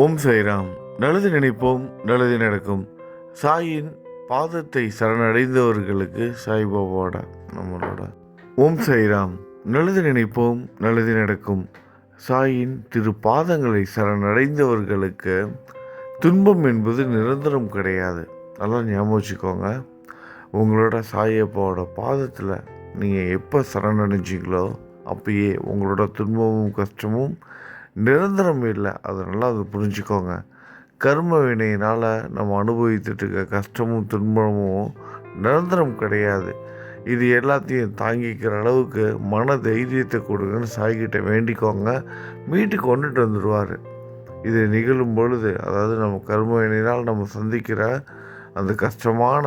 ஓம் சாய்ராம் நல்லது நினைப்போம் நல்லது நடக்கும். சாயின் பாதத்தை சரணடைந்தவர்களுக்கு சாய்பாபாவோட நம்மளோட. ஓம் சாய்ராம் நல்லது நினைப்போம் நல்லது நடக்கும். சாயின் திரு பாதங்களை சரணடைந்தவர்களுக்கு துன்பம் என்பது நிரந்தரம் கிடையாது. நல்லா ஞாபகம் வச்சுக்கோங்க. உங்களோட சாயப்பாவோட பாதத்தில் நீங்கள் எப்போ சரணடைஞ்சிங்களோ அப்பயே உங்களோட துன்பமும் கஷ்டமும் நிரந்தரம் இல்லை. அதை நல்லா அது புரிஞ்சுக்கோங்க. கர்ம வினையினால் நம்ம அனுபவித்துட்டு இருக்க கஷ்டமும் துன்பமும் நிரந்தரம் கிடையாது. இது எல்லாத்தையும் தாங்கிக்கிற அளவுக்கு மன தைரியத்தை கொடுங்கன்னு சாய்கிட்ட வேண்டிக்கோங்க. மீட்டு கொண்டுட்டு வந்துடுவார். இது நிகழும் பொழுது அதாவது நம்ம கர்ம வினையினால் நம்ம சந்திக்கிற அந்த கஷ்டமான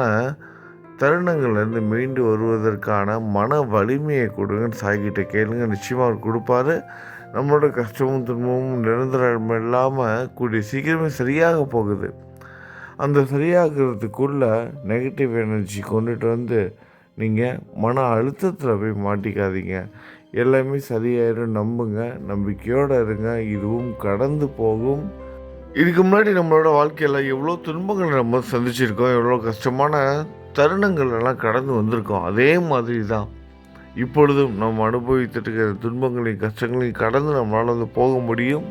தருணங்கள்லேருந்து மீண்டு வருவதற்கான மன வலிமையை கொடுங்கன்னு சாய்கிட்ட கேளுங்க. நிச்சயமாக அவர் கொடுப்பாரு. நம்மளோட கஷ்டமும் துன்பமும் நிரந்தரம் இல்லாமல் கூடிய சீக்கிரமே சரியாக போகுது. அந்த சரியாகிறதுக்குள்ளே நெகட்டிவ் எனர்ஜி கொண்டுட்டு வந்து நீங்கள் மன அழுத்தத்தில் போய் மாட்டிக்காதீங்க. எல்லாமே சரியாயிரும் நம்புங்க நம்பிக்கையோடு இருங்க. இதுவும் கடந்து போகும். இதுக்கு முன்னாடி நம்மளோட வாழ்க்கையில் எவ்வளோ துன்பங்கள் நம்ம சந்திச்சிருக்கோம் எவ்வளோ கஷ்டமான தருணங்கள் எல்லாம் கடந்து வந்திருக்கோம். அதே மாதிரி தான். இப்பொழுதும் நாம் அனுபவித்துட்டு இருக்கிற துன்பங்களையும் கஷ்டங்களையும் கடந்து நம்மளால் வந்து போக முடியும்.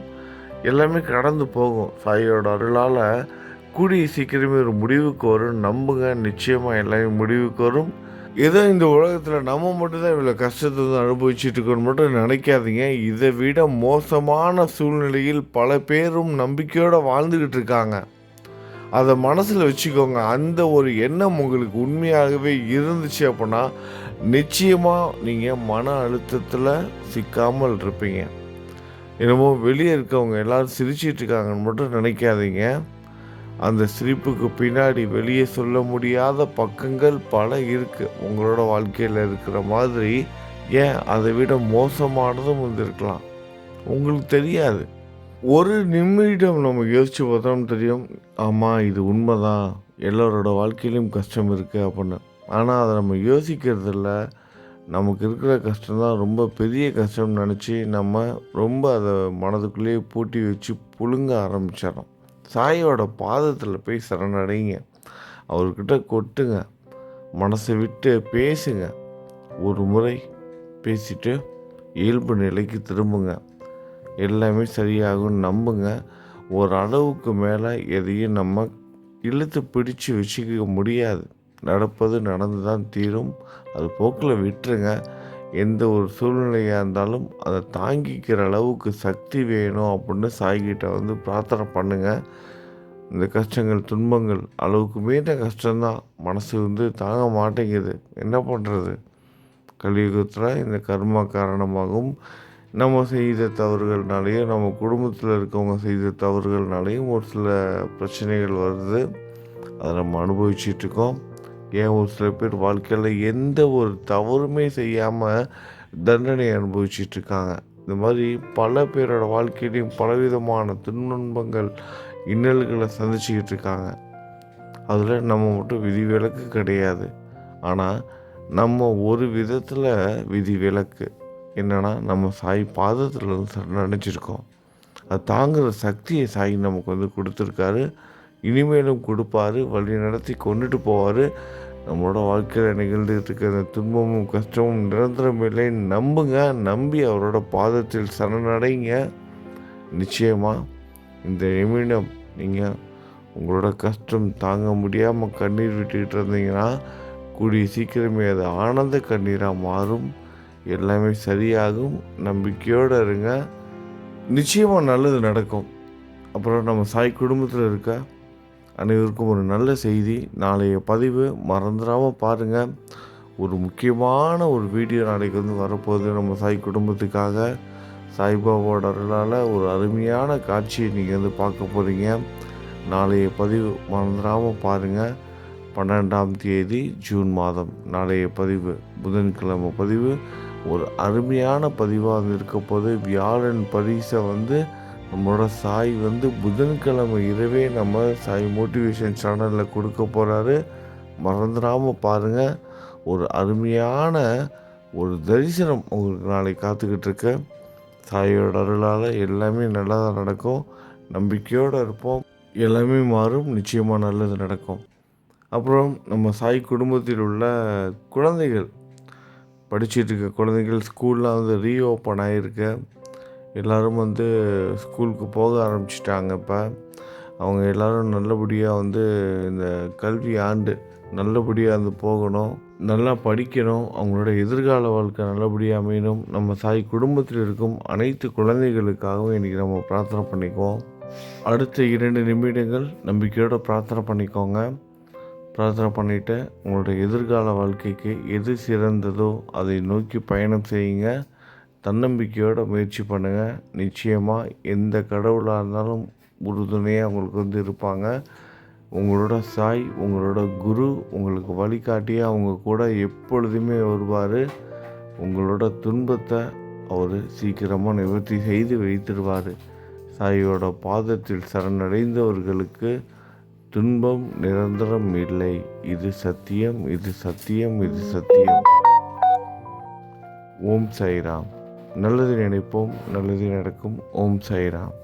எல்லாமே கடந்து போகும். சாயோட அருளால் கூடிய சீக்கிரமே ஒரு முடிவுக்கு வரும். நம்புங்க. நிச்சயமாக எல்லாமே முடிவுக்கு வரும். ஏதோ இந்த உலகத்தில் நம்ம மட்டும்தான் இவ்வளோ கஷ்டத்தை வந்து அனுபவிச்சுட்டு இருக்கோம்னு மட்டும் நினைக்காதீங்க. இதை விட மோசமான சூழ்நிலையில் பல பேரும் நம்பிக்கையோடு வாழ்ந்துக்கிட்டு இருக்காங்க. அதை மனசில் வச்சுக்கோங்க. அந்த ஒரு எண்ணம் உங்களுக்கு உண்மையாகவே இருந்துச்சு அப்படின்னா நிச்சயமாக நீங்கள் மன அழுத்தத்தில் சிக்காமல் இருப்பீங்க. என்னமோ வெளியே இருக்கவங்க எல்லாரும் சிரிச்சிட்டு இருக்காங்கன்னு மட்டும் நினைக்காதீங்க. அந்த சிரிப்புக்கு பின்னாடி வெளியே சொல்ல முடியாத பக்கங்கள் பல இருக்குது உங்களோட வாழ்க்கையில் இருக்கிற மாதிரி ஏன் அதை விட மோசமானதும் வந்திருக்கலாம் உங்களுக்கு தெரியாது. ஒரு நிமிடம் நம்ம யோசித்து பார்த்தோம்னு தெரியும் ஆமாம் இது உண்மைதான். எல்லோரோட வாழ்க்கையிலையும் கஷ்டம் இருக்குது அப்படின்னு. ஆனால் அதை நம்ம யோசிக்கிறதில்ல நமக்கு இருக்கிற கஷ்டம் தான் ரொம்ப பெரிய கஷ்டம்னு நினச்சி நம்ம ரொம்ப அதை மனதுக்குள்ளேயே பூட்டி வச்சு புழுங்க ஆரம்பிச்சிடறோம். சாயோட பாதத்தில் போய் சரணடைங்க. அவர்கிட்ட கொட்டுங்க. மனசை விட்டு பேசுங்க. ஒரு முறை பேசிட்டு இயல்பு நிலைக்கு திரும்புங்க. எல்லாமே சரியாகும் நம்புங்க. ஒரு அளவுக்கு மேலே எதையும் நம்ம இழுத்து பிடிச்சு வச்சுக்க முடியாது. நடப்பது நடந்து தான் தீரும். அது போக்கில் விட்டுருங்க. எந்த ஒரு சூழ்நிலையாக இருந்தாலும் அதை தாங்கிக்கிற அளவுக்கு சக்தி வேணும் அப்படின்னு சாய்கிட்ட வந்து பிரார்த்தனை பண்ணுங்கள் இந்த கஷ்டங்கள் துன்பங்கள் அளவுக்கு மீறின கஷ்டம்தான். மனசு வந்து தாங்க மாட்டேங்குது. என்ன பண்ணுறது கலியுகத்தில் இந்த கர்மா காரணமாகவும் நம்ம செய்த தவறுகள்னாலேயும் நம்ம குடும்பத்தில் இருக்கவங்க செய்த தவறுகள்னாலேயும் ஒரு சில பிரச்சனைகள் வருது. அதை நம்ம அனுபவிச்சிட்ருக்கோம் ஏன் ஒரு சில பேர் வாழ்க்கையில் எந்த ஒரு தவறுமே செய்யாமல் தண்டனை அனுபவிச்சிட்ருக்காங்க இந்த மாதிரி பல பேரோட வாழ்க்கையிலையும் பலவிதமான துன்பங்கள் இன்னல்களை சந்திச்சுக்கிட்டு இருக்காங்க. அதில் நம்ம மட்டும் விதி விலக்கு கிடையாது. ஆனால் நம்ம ஒரு விதத்தில் விதிவிலக்கு. என்னென்னா நம்ம சாய் பாதத்தில் நினச்சிருக்கோம். அது தாங்குகிற சக்தியை சாய் நமக்கு வந்து கொடுத்துருக்காரு. இனிமேலும் கொடுப்பாரு வழி நடத்தி கொண்டுட்டு போவார். நம்மளோட வாழ்க்கையில் நிகழ்ந்துகிட்டு இருக்கிற அந்த துன்பமும் கஷ்டமும் நிரந்தரம் இல்லை. நம்புங்க நம்பி அவரோட பாதத்தில் சரணடைங்க. நிச்சயமாக இந்த நிமிடம் நீங்கள் உங்களோட கஷ்டம் தாங்க முடியாமல் கண்ணீர் விட்டுக்கிட்டு இருந்தீங்கன்னா கூடிய சீக்கிரமே அது ஆனந்த கண்ணீராக மாறும். எல்லாமே சரியாகும். நம்பிக்கையோடு இருங்க. நிச்சயமாக நல்லது நடக்கும். அப்புறம் நம்ம சாய் குடும்பத்தில் இருக்க அனைவருக்கும் ஒரு நல்ல செய்தி. நாளைய பதிவு மறந்துடாமல் பாருங்கள் ஒரு முக்கியமான ஒரு வீடியோ நாளைக்கு வந்து வரப்போகுது நம்ம சாய் குடும்பத்துக்காக. சாய்பாபாவோட அருளால் ஒரு அருமையான காட்சியை நீங்கள் வந்து பார்க்க போகிறீங்க நாளைய பதிவு மறந்துடாமல் பாருங்கள் பன்னெண்டாம் தேதி ஜூன் மாதம். நாளைய பதிவு புதன்கிழமை பதிவு. ஒரு அருமையான பதிவாக வந்து இருக்க போது வியாழன் பரிசை வந்து நம்மளோட சாய் வந்து புதன்கிழமை இரவே நம்ம சாய் மோட்டிவேஷன் சேனலில் கொடுக்க போகிறாரு மறந்துடாமல் பாருங்கள் ஒரு அருமையான ஒரு தரிசனம் உங்களுக்கு நாளைக்கு காத்துக்கிட்டு இருக்க. சாயோட அருளால் எல்லாமே நல்லா தான் நடக்கும். நம்பிக்கையோடு இருப்போம். எல்லாமே மாறும். நிச்சயமாக நல்லது நடக்கும். அப்புறம் நம்ம சாய் குடும்பத்தில் உள்ள குழந்தைகள் படிச்சிட்டு இருக்க குழந்தைகள் ஸ்கூல்லாம் வந்து ரீஓப்பன் ஆகிருக்கு எல்லோரும் வந்து ஸ்கூலுக்கு போக ஆரம்பிச்சிட்டாங்க இப்போ. அவங்க எல்லோரும் நல்லபடியாக வந்து இந்த கல்வி ஆண்டு நல்லபடியாக வந்து போகணும். நல்லா படிக்கணும். அவங்களோட எதிர்கால வாழ்க்கை நல்லபடியாக அமையணும். நம்ம சாய் குடும்பத்தில் இருக்கும் அனைத்து குழந்தைகளுக்காகவும் இன்றைக்கி நம்ம பிரார்த்தனை பண்ணிக்குவோம். அடுத்த இரண்டு நிமிடங்கள் நம்பிக்கையோடு பிரார்த்தனை பண்ணிக்கோங்க. பிரார்த்தனை பண்ணிவிட்டு உங்களுடைய எதிர்கால வாழ்க்கைக்கு எது சிறந்ததோ அதை நோக்கி பயணம் செய்யுங்க. தன்னம்பிக்கையோட முயற்சி பண்ணுங்கள் நிச்சயமாக எந்த கடவுளாக இருந்தாலும் உறுதுணையாக உங்களுக்கு வந்து இருப்பாங்க. உங்களோட சாய் உங்களோட குரு உங்களுக்கு வழிகாட்டியாக அவங்க கூட எப்பொழுதுமே வருவார். உங்களோட துன்பத்தை அவர் சீக்கிரமாக நிவர்த்தி செய்து வைத்திருவார். சாயோட பாதத்தில் சரணடைந்தவர்களுக்கு துன்பம் நிரந்தரம் இல்லை. இது சத்தியம் இது சத்தியம் இது சத்தியம். ஓம் சாய்ராம். நல்லது நினைப்போம் நல்லது நடக்கும். ஓம் சாய்ராம்.